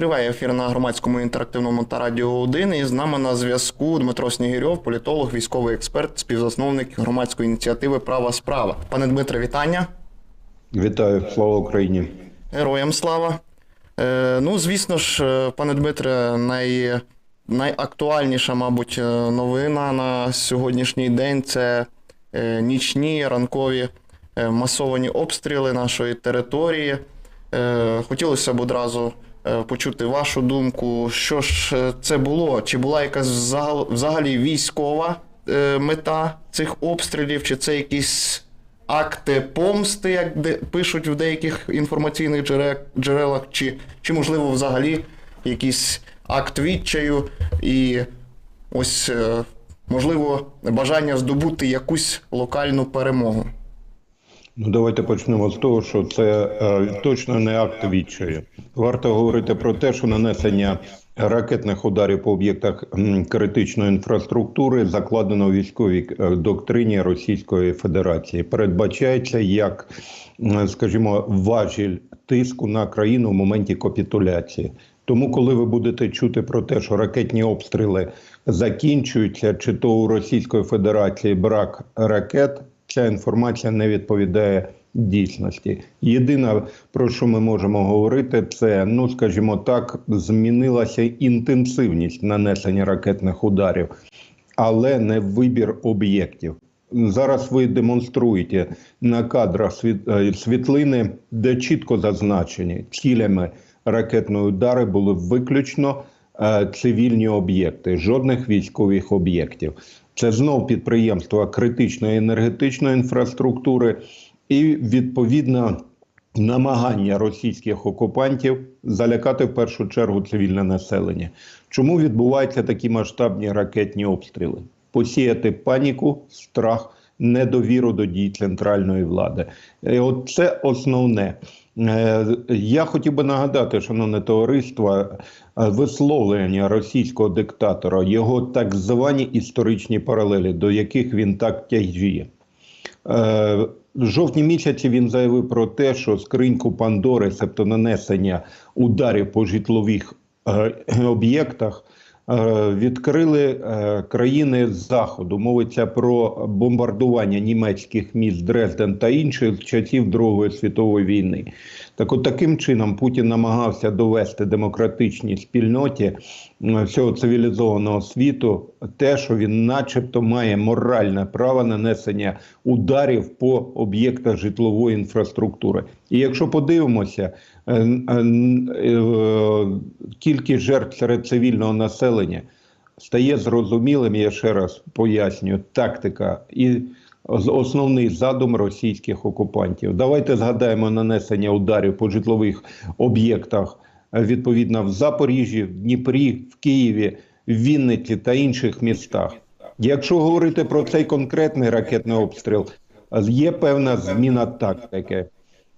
Триває ефір на громадському інтерактивному та радіо 1. І з нами на зв'язку Дмитро Снігирьов, політолог, військовий експерт, співзасновник громадської ініціативи Права справа. Пане Дмитре, вітання. Вітаю, слава Україні. Героям слава. Е, ну, звісно ж, е, пане Дмитре, най, найактуальніша, мабуть, е, новина на сьогоднішній день це е, нічні ранкові е, масовані обстріли нашої території. Е, хотілося б одразу почути вашу думку, що ж е, це було? Чи була якась взагал- взагалі військова е, мета цих обстрілів, чи це якісь акти помсти, як де, пишуть в деяких інформаційних джере- джерелах, чи, чи можливо взагалі якийсь акт відчаю і ось е, можливо бажання здобути якусь локальну перемогу. Ну давайте почнемо з того, що це е, точно не акт відчаю. Варто говорити про те, що нанесення ракетних ударів по об'єктах критичної інфраструктури закладено у військовій е, доктрині Російської Федерації. Передбачається як, скажімо, важіль тиску на країну в моменті капітуляції. Тому, коли ви будете чути про те, що ракетні обстріли закінчуються, чи то у Російської Федерації брак ракет, ця інформація не відповідає дійсності. Єдине, про що ми можемо говорити, це, ну скажімо так, змінилася інтенсивність нанесення ракетних ударів, але не вибір об'єктів. Зараз ви демонструєте на кадрах е, світлини, де чітко зазначені цілями ракетної удари були виключно е, цивільні об'єкти, жодних військових об'єктів. Це знов підприємства критичної енергетичної інфраструктури і відповідно намагання російських окупантів залякати в першу чергу цивільне населення. Чому відбуваються такі масштабні ракетні обстріли? Посіяти паніку, страх, недовіру до дій центральної влади. І от це основне. Е, Я хотів би нагадати, шановне товариство, е, висловлення російського диктатора, його так звані історичні паралелі, до яких він так тяжіє. Е, В жовтні місяці він заявив про те, що скриньку Пандори, себто нанесення ударів по житлових об'єктах, відкрили е, країни заходу. Мовиться про бомбардування німецьких міст Дрезден та інших часів Другої світової війни. Так, от таким чином Путін намагався довести демократичній спільноті всього цивілізованого світу те, що він, начебто, має моральне право нанесення ударів по об'єктах житлової інфраструктури. І якщо подивимося, е, е, е, кількість жертв серед цивільного населення стає зрозумілим. Я ще раз пояснюю, тактика і основний задум російських окупантів. Давайте згадаємо нанесення ударів по житлових об'єктах е, відповідно в Запоріжжі, в Дніпрі, в Києві, в Вінниці та інших містах. Якщо говорити про цей конкретний ракетний обстріл, є певна зміна тактики.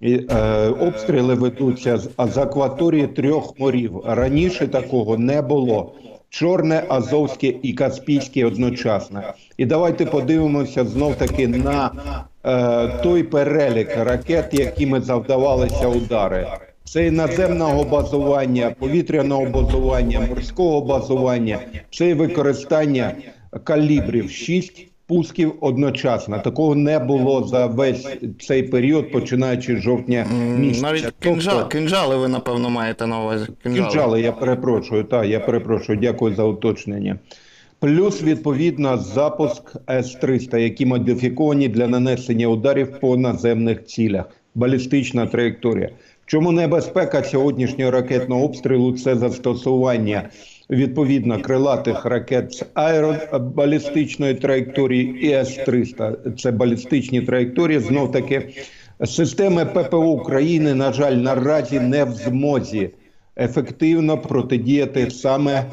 І, е, обстріли ведуться з, з акваторії трьох морів. Раніше такого не було. Чорне, Азовське і Каспійське одночасно. І давайте подивимося знов таки на е, той перелік ракет, якими завдавалися удари. Це і наземного базування, повітряного базування, морського базування, це і використання калібрів 6 пусків одночасно. Такого не було за весь цей період, починаючи з жовтня місяця. Навіть Тобто- кинжали, кинжали ви, напевно, маєте на увазі. Кінжали, я перепрошую. Так, я перепрошую. Дякую за уточнення. Плюс відповідно запуск С-300, які модифіковані для нанесення ударів по наземних цілях. Балістична траєкторія. В чому небезпека сьогоднішнього ракетного обстрілу? Це застосування відповідно крилатих ракет з аеробалістичної траєкторії і С-300. Це балістичні траєкторії. Знов таки системи ППО України, на жаль, наразі не в змозі ефективно протидіяти саме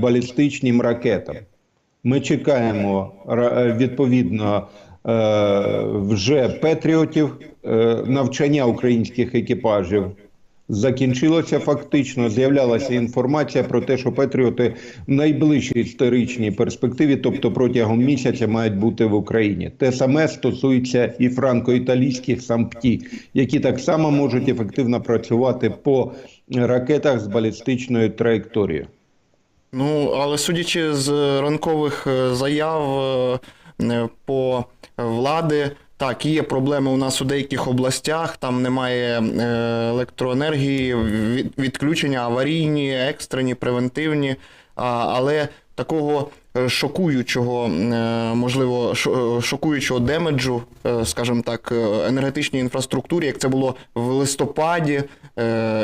балістичним ракетам. Ми чекаємо відповідно е, вже патріотів, е, навчання українських екіпажів закінчилося фактично. З'являлася інформація про те, що Патріоти в найближчій історичній перспективі, тобто протягом місяця, мають бути в Україні. Те саме стосується і франко-італійських сампті, які так само можуть ефективно працювати по ракетах з балістичною траєкторією. Ну, але судячи з ранкових е, заяв е, е, по влади, так, є проблеми у нас у деяких областях, там немає е, електроенергії, відключення аварійні, екстрені, превентивні, але такого е, шокуючого, е, можливо, шо- шокуючого демеджу, скажімо так, енергетичній інфраструктурі, як це було в листопаді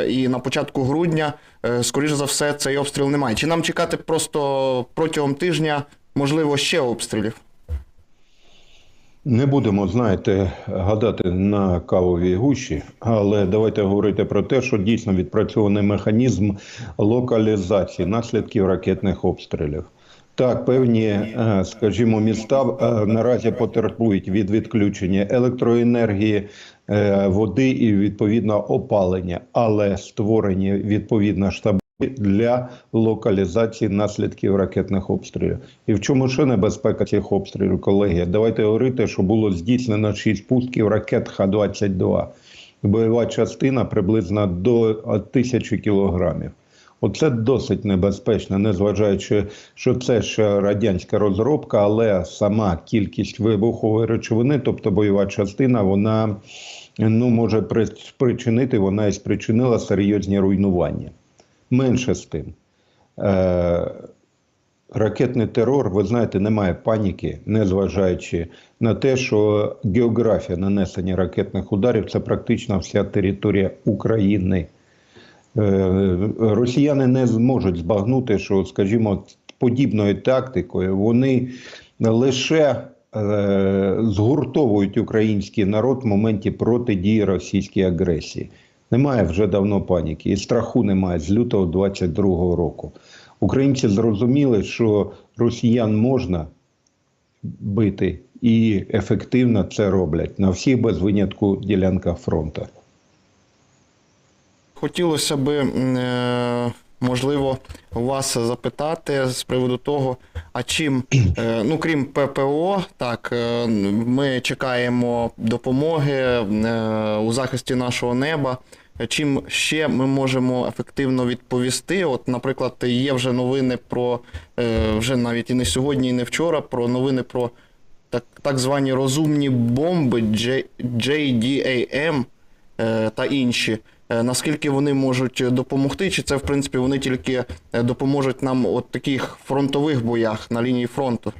і на початку грудня, е, скоріш за все, цей обстріл немає. Чи нам чекати просто протягом тижня, можливо, ще обстрілів? Не будемо, знаєте, гадати на кавовій гущі, але давайте говорити про те, що дійсно відпрацьований механізм локалізації наслідків ракетних обстрілів. Так, певні, е, скажімо, міста е, наразі потерпують від відключення електроенергії, е, води і відповідно опалення, але створені відповідно штаби для локалізації наслідків ракетних обстрілів. І в чому ще небезпека цих обстрілів, колеги? Давайте говорити, що було здійснено 6 пусків ракет Х-22. Бойова частина приблизно до тисячі кілограмів. Оце досить небезпечно, незважаючи, що це ще радянська розробка, але сама кількість вибухової речовини, тобто бойова частина, вона ну, може при- спричинити, вона і спричинила серйозні руйнування. Менше з тим. Е, ракетний терор, ви знаєте, немає паніки, незважаючи на те, що географія нанесення ракетних ударів це практично вся територія України. Е, Росіяни не зможуть збагнути, що, скажімо, подібною тактикою вони лише е, згуртовують український народ в моменті протидії російській агресії. Немає вже давно паніки і страху немає з лютого 22-го року. Українці зрозуміли, що росіян можна бити і ефективно це роблять на всіх без винятку ділянках фронту. Хотілося би, е, можливо, вас запитати з приводу того, а чим, е, ну крім ППО, так, е, ми чекаємо допомоги у захисті нашого неба. Чим ще ми можемо ефективно відповісти? От, наприклад, є вже новини про е, вже навіть і не сьогодні, і не вчора, про новини про так, так звані розумні бомби JDAM е, та інші. Е, Наскільки вони можуть допомогти? Чи це в принципі вони тільки допоможуть нам от таких фронтових боях на лінії фронту?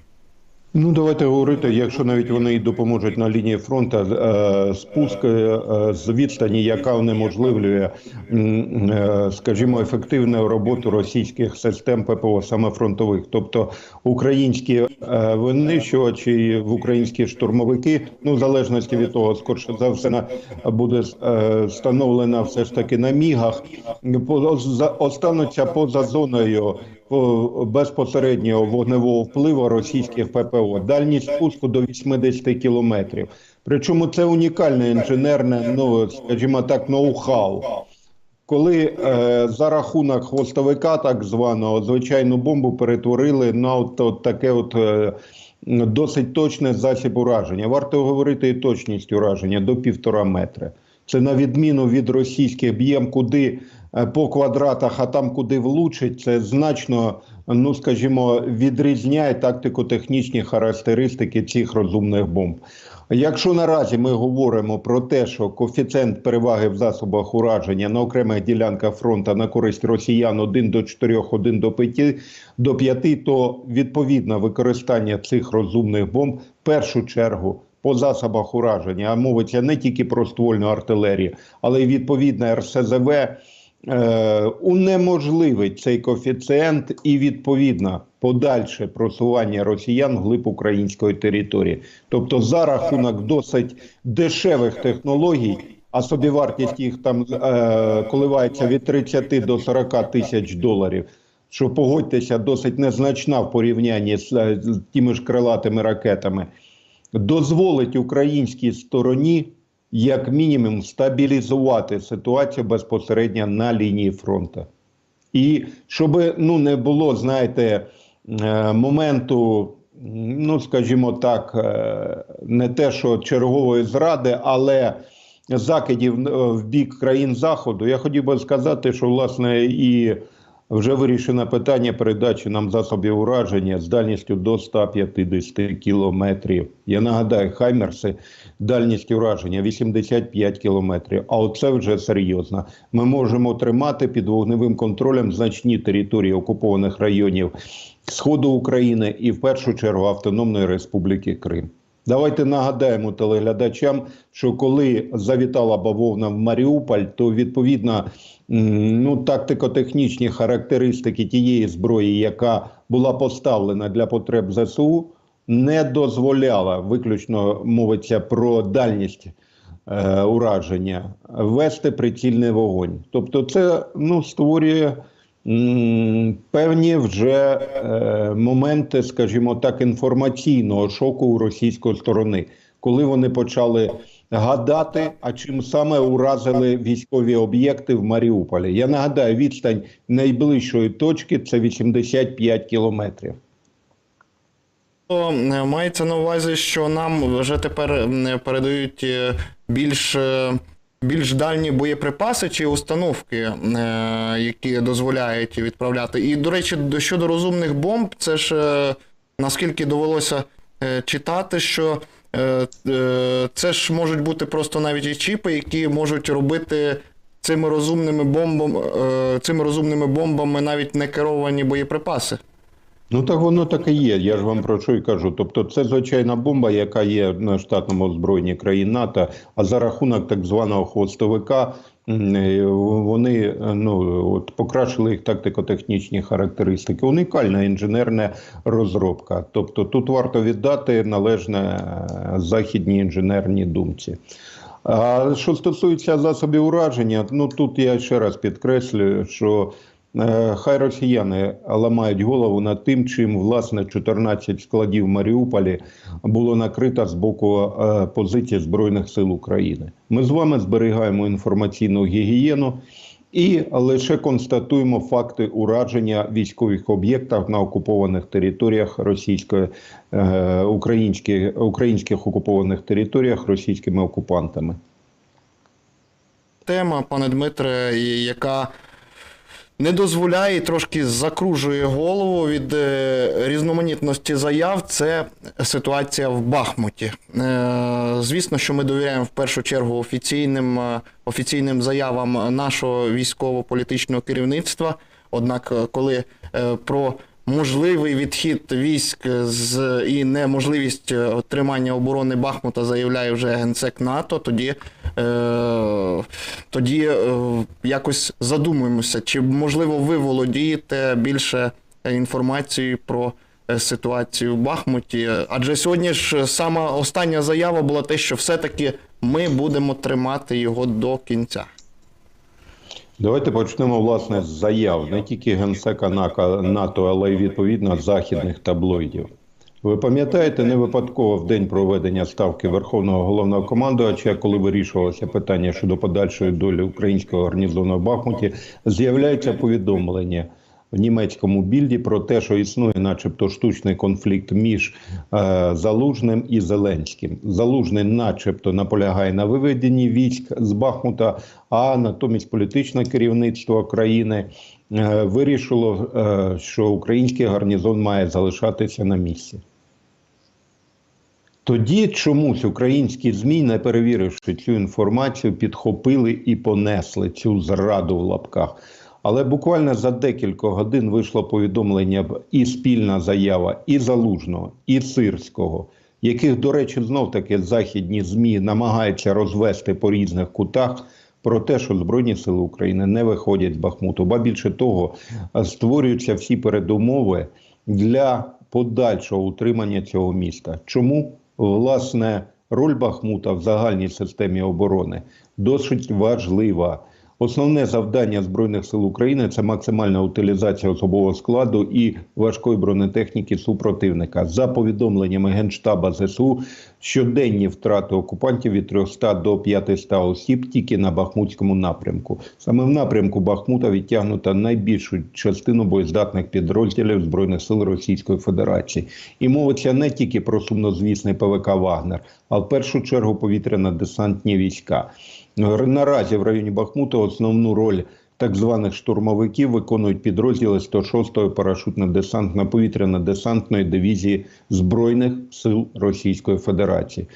Ну, давайте говорити, якщо навіть вони допоможуть на лінії фронту, е, спуск е, з відстані, яка унеможливлює, е, скажімо, ефективну роботу російських систем ППО, саме фронтових, тобто українські винищувачі, в українські штурмовики, ну в залежності від того, скорше за все буде встановлена все ж таки на мігах, остануться поза зоною безпосереднього вогневого впливу російських ППО. Дальність спуску до 80 кілометрів. Причому це унікальне інженерне, ну скажімо так, ноу-хау. Коли е, за рахунок хвостовика, так званого, звичайну бомбу перетворили на от, от таке от е, досить точне засіб ураження. Варто говорити і точність ураження до півтора метра. Це на відміну від російських б'єм, куди е, по квадратах, а там куди влучить, це значно, ну скажімо, відрізняє тактико-технічні характеристики цих розумних бомб. Якщо наразі ми говоримо про те, що коефіцієнт переваги в засобах ураження на окремих ділянках фронту на користь росіян 1 до 4, 1 до 5, до 5 то відповідно використання цих розумних бомб в першу чергу по засобах ураження, а мовиться не тільки про ствольну артилерію, але й відповідно РСЗВ е, унеможливить цей коефіцієнт і відповідно подальше просування росіян глиб української території. Тобто за рахунок досить дешевих технологій, а собівартість їх там е, коливається від 30 до 40 тисяч доларів. Що погодьтеся, досить незначна в порівнянні з, е, з тими ж крилатими ракетами, дозволить українській стороні як мінімум стабілізувати ситуацію безпосередньо на лінії фронту. І щоб ну, не було, знаєте, е, моменту, ну скажімо так, е, не те, що чергової зради, але закидів е, в бік країн Заходу, я хотів би сказати, що власне і вже вирішено питання передачі нам засобів ураження з дальністю до 150 кілометрів. Я нагадаю, Хаймерси дальність ураження 85 кілометрів. А оце вже серйозно. Ми можемо тримати під вогневим контролем значні території окупованих районів Сходу України і в першу чергу Автономної Республіки Крим. Давайте нагадаємо телеглядачам, що коли завітала бавовна в Маріуполь, то відповідно ну, тактико-технічні характеристики тієї зброї, яка була поставлена для потреб ЗСУ, не дозволяла виключно мовиться про дальність е, ураження, вести прицільний вогонь. Тобто, це ну, створює певні вже е, моменти, скажімо так, інформаційного шоку у російської сторони, коли вони почали гадати, а чим саме уразили військові об'єкти в Маріуполі. Я нагадаю, відстань найближчої точки це 85 кілометрів. Е, Мається на увазі, що нам вже тепер передають е, більш, більш дальні боєприпаси чи установки, е, які дозволяють відправляти. І, до речі, до- щодо розумних бомб, це ж е, наскільки довелося е, читати, що це ж можуть бути просто навіть і чіпи, які можуть робити цими розумними бомбами, цими розумними бомбами навіть не керовані боєприпаси. Ну так воно так і є. Я ж вам про що й кажу. Тобто, це звичайна бомба, яка є на штатному озброєнні країн НАТО, а за рахунок так званого хвостовика. е, Вони е, ну от покращили їх тактико-технічні характеристики. Унікальна інженерна розробка. Тобто тут варто віддати належне е, західній інженерній думці. А що стосується засобів ураження, ну тут я ще раз підкреслюю, що хай росіяни ламають голову над тим, чим власне 14 складів Маріуполі було накрито з боку е, позиції Збройних сил України. Ми з вами зберігаємо інформаційну гігієну. І лише констатуємо факти ураження військових об'єктів на окупованих територіях російської е, українських, українських окупованих територіях російськими окупантами. тема, пане Дмитре, яка не дозволяє трошки закружує голову від е, різноманітності заяв. Це ситуація в Бахмуті. Е, Звісно, що ми довіряємо в першу чергу офіційним, е, офіційним заявам нашого військово-політичного керівництва. Однак, коли про можливий відхід військ з і неможливість е, тримання оборони Бахмута заявляє вже генсек НАТО, тоді, е, тоді е, якось задумуємося, чи можливо ви володієте більше інформацією про е, ситуацію в Бахмуті. Адже сьогодні ж сама остання заява була те, що все-таки ми будемо тримати його до кінця. Давайте почнемо власне з заяв не тільки генсека НАТО, але й відповідно західних таблоїдів. Ви пам'ятаєте, не випадково в день проведення ставки Верховного головного командувача, коли вирішувалося питання щодо подальшої долі українського гарнізону в Бахмуті, з'являється повідомлення в німецькому більді про те, що існує, начебто, штучний конфлікт між е, Залужним і Зеленським. Залужний, начебто, наполягає на виведенні військ з Бахмута, а натомість політичне керівництво країни е, вирішило, е, що український гарнізон має залишатися на місці. Тоді чомусь українські ЗМІ, не перевіривши цю інформацію, підхопили і понесли цю зраду в лапках. Але буквально за декілька годин вийшло повідомлення і спільна заява і Залужного, і Сирського, яких, до речі, знов таки західні ЗМІ намагаються розвести по різних кутах. Про те, що Збройні сили України не виходять з Бахмуту, ба більше того, створюються всі передумови для подальшого утримання цього міста. Чому власне роль Бахмута в загальній системі оборони досить важлива. Основне завдання Збройних сил України це максимальна утилізація особового складу і важкої бронетехніки супротивника. За повідомленнями Генштаба ЗСУ, щоденні втрати окупантів від 300 до 500 осіб тільки на Бахмутському напрямку. Саме в напрямку Бахмута відтягнута найбільшу частину боєздатних підрозділів Збройних сил Російської Федерації. І мовиться не тільки про сумнозвісний ПВК Вагнер, а в першу чергу повітряно-десантні війська. Наразі в районі Бахмута основну роль так званих штурмовиків виконують підрозділи 106-ї парашутно-десантно повітряно-десантної дивізії Збройних сил Російської Федерації.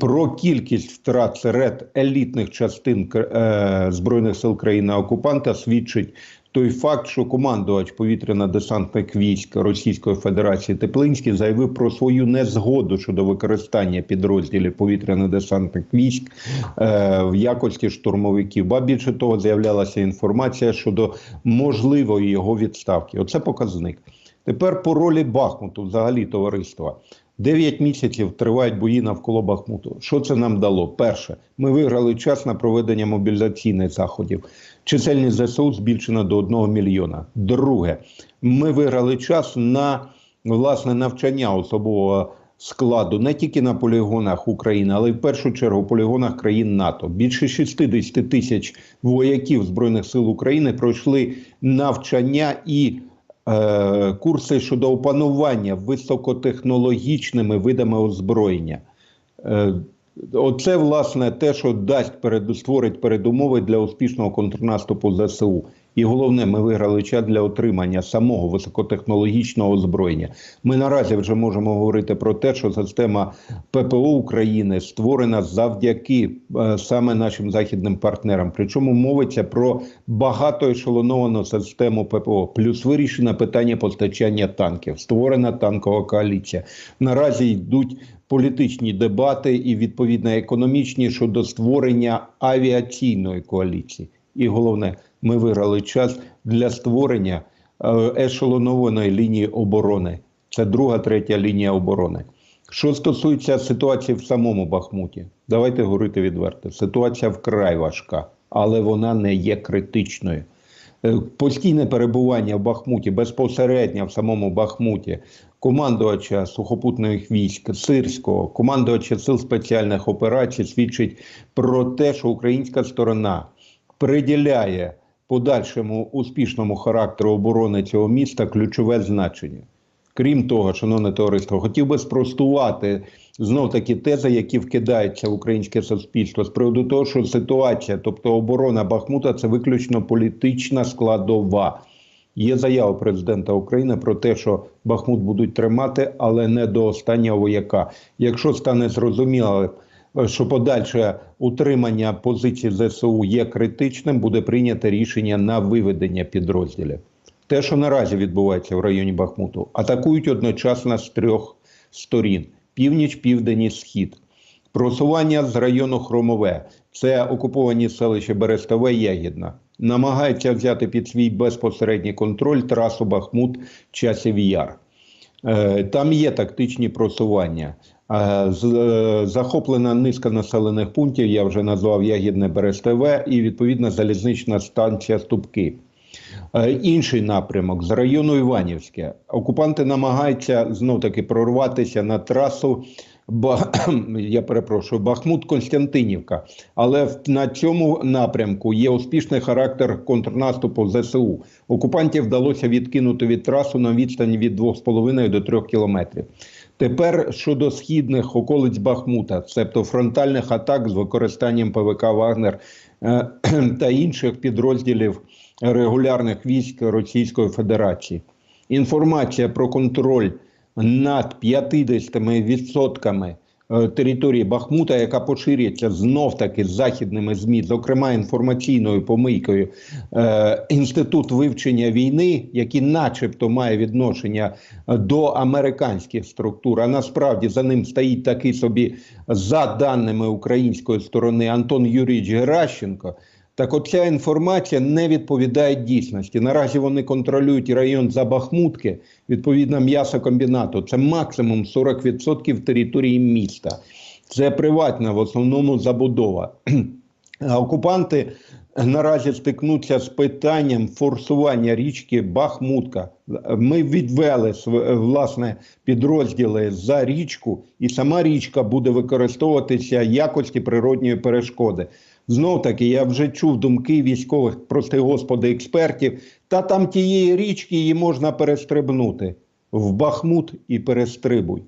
Про кількість втрат серед елітних частин е, Збройних сил країни-окупанта свідчить той факт, що командувач повітряно-десантних військ Російської Федерації Теплинський заявив про свою незгоду щодо використання підрозділів повітряно-десантних військ е, в якості штурмовиків. Ба більше того, з'являлася інформація щодо можливої його відставки. Оце показник. Тепер по ролі Бахмуту, взагалі товариства. Дев'ять місяців тривають бої навколо Бахмуту. Що це нам дало? Перше, ми виграли час на проведення мобілізаційних заходів. Чисельність ЗСУ збільшена до 1 мільйона. Друге, ми виграли час на власне навчання особового складу не тільки на полігонах України, але й в першу чергу полігонах країн НАТО. Більше 60 тисяч вояків Збройних сил України пройшли навчання і курси щодо опанування високотехнологічними видами озброєння. Е, Оце власне те, що дасть перед створить передумови для успішного контрнаступу ЗСУ. І головне, ми виграли час для отримання самого високотехнологічного озброєння. Ми наразі вже можемо говорити про те, що система ППО України створена завдяки е, саме нашим західним партнерам. Причому мовиться про багатоешелоновану систему ППО, плюс вирішено питання постачання танків, створена танкова коаліція. Наразі йдуть політичні дебати і відповідно економічні щодо створення авіаційної коаліції. І головне, ми виграли час для створення е, ешелонованої лінії оборони. Це друга, третя лінія оборони. Що стосується ситуації в самому Бахмуті, давайте говорити відверто. Ситуація вкрай важка, але вона не є критичною. Е, Постійне перебування в Бахмуті, безпосередньо в самому Бахмуті, командувача сухопутних військ Сирського, командувача сил спеціальних операцій свідчить про те, що українська сторона приділяє подальшому успішному характеру оборони цього міста ключове значення. Крім того, шановне товариство, хотів би спростувати знов таки тези, які вкидаються в українське суспільство з приводу того, що ситуація, тобто оборона Бахмута, це виключно політична складова. Є заява президента України про те, що Бахмут будуть тримати, але не до останнього вояка. Якщо стане зрозуміло, що подальше утримання позицій ЗСУ є критичним, буде прийнято рішення на виведення підрозділів. Те, що наразі відбувається в районі Бахмуту, атакують одночасно з трьох сторін: північ, південь і схід. Просування з району Хромове, це окуповані селища Берестове, Ягідна. Намагається взяти під свій безпосередній контроль трасу Бахмут Часів Яр. Е, Там є тактичні просування. Е, е, Захоплена низка населених пунктів, я вже назвав Ягідне Берестове і відповідно залізнична станція Ступки. Е, Інший напрямок з району Іванівське. Окупанти намагаються знов таки прорватися на трасу. Ба... Я перепрошую, Бахмут Константинівка. Але на цьому напрямку є успішний характер контрнаступу ЗСУ. Окупантів вдалося відкинути від трасу на відстані від 2,5 до 3 кілометрів. Тепер щодо східних околиць Бахмута, тобто фронтальних атак з використанням ПВК Вагнер е, та інших підрозділів регулярних військ Російської Федерації. Інформація про контроль над 50% е, території Бахмута, яка поширюється знов таки західними ЗМІ, зокрема інформаційною помийкою е, Інститут вивчення війни, який начебто має відношення е, до американських структур, а насправді за ним стоїть такий собі, за даними української сторони, Антон Юрійович Геращенко. Так от ця інформація не відповідає дійсності. Наразі вони контролюють район Забахмутки, відповідно м'ясокомбінату. Це максимум 40% території міста. Це приватна в основному забудова. Окупанти наразі стикнуться з питанням форсування річки Бахмутка. Ми відвели власне підрозділи за річку, і сама річка буде використовуватися якості природньої перешкоди. Знов таки, я вже чув думки військових, прости господи, експертів. Та там тієї річки її можна перестрибнути в Бахмут і перестрибуй.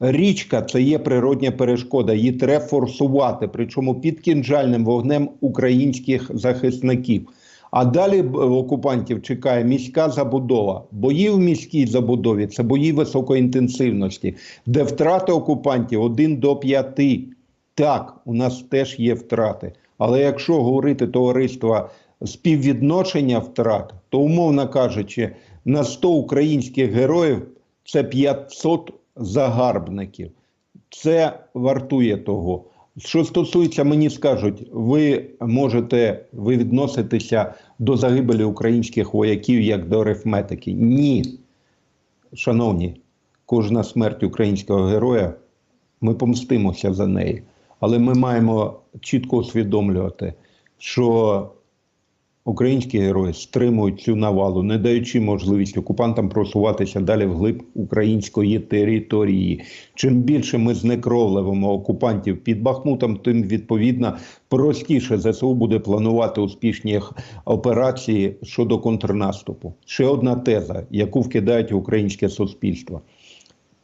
Річка це є природня перешкода, її треба форсувати, причому під кінжальним вогнем українських захисників. А далі окупантів чекає міська забудова. Бої в міській забудові це бої високоінтенсивності, де втрати окупантів 1 до 5. Так, у нас теж є втрати. Але якщо говорити товариства співвідношення втрат, то умовно кажучи, на 100 українських героїв це 500 загарбників. Це вартує того. Що стосується, мені скажуть, ви можете ви відноситеся до загибелі українських вояків як до арифметики. Ні. Шановні, кожна смерть українського героя, ми помстимося за неї. Але ми маємо чітко усвідомлювати, що українські герої стримують цю навалу, не даючи можливість окупантам просуватися далі вглиб української території. Чим більше ми знекровливимо окупантів під Бахмутом, тим відповідно простіше ЗСУ буде планувати успішні операції щодо контрнаступу. Ще одна теза, яку вкидають українське суспільство.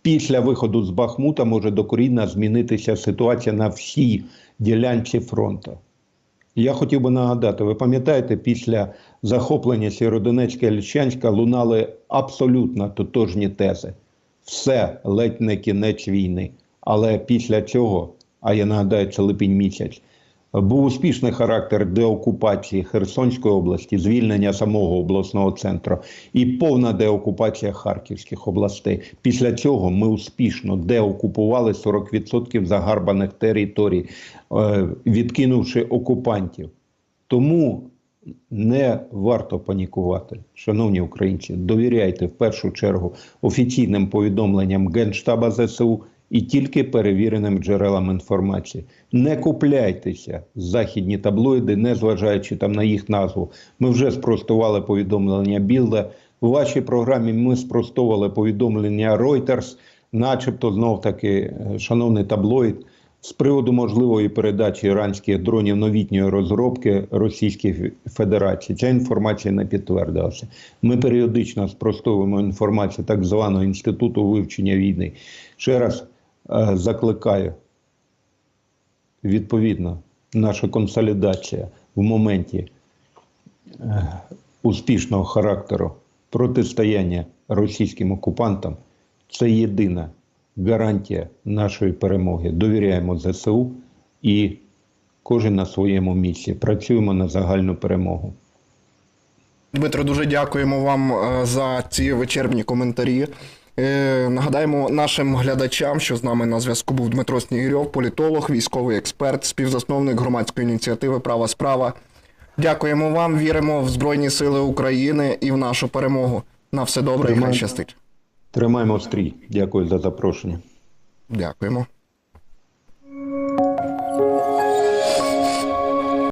Після виходу з Бахмута може докорінно змінитися ситуація на всій ділянці фронту. Я хотів би нагадати, ви пам'ятаєте, після захоплення Сєродонецька і Лічанська лунали абсолютно тотожні тези. Все ледь не кінець війни. Але після цього, а я нагадаю, це липень місяць, був успішний характер деокупації Херсонської області, звільнення самого обласного центру і повна деокупація Харківських областей. Після цього ми успішно деокупували 40% загарбаних територій, е, відкинувши окупантів. Тому не варто панікувати, шановні українці. Довіряйте в першу чергу офіційним повідомленням Генштаба ЗСУ і тільки перевіреним джерелам інформації. Не купляйтеся західні таблоїди, не зважаючи там на їх назву. Ми вже спростували повідомлення Білда. У вашій програмі ми спростовували повідомлення Reuters, начебто знов таки, е, шановний таблоїд. З приводу можливої передачі іранських дронів новітньої розробки Російській Федерації ця інформація не підтвердилася. Ми періодично спростовуємо інформацію так званого інституту вивчення війни. Ще раз закликаю, відповідно, наша консолідація в моменті е, успішного характеру протистояння російським окупантам це єдина гарантія нашої перемоги. Довіряємо ЗСУ і кожен на своєму місці. Працюємо на загальну перемогу. Дмитро, дуже дякуємо вам е, за ці вичерпні коментарі. Е, Нагадаємо нашим глядачам, що з нами на зв'язку був Дмитро Снігирьов, політолог, військовий експерт, співзасновник громадської ініціативи Права справа. Дякуємо вам, віримо в Збройні Сили України і в нашу перемогу. На все добре і хай щастить. Тримаємо стрій. Дякую за запрошення. Дякуємо.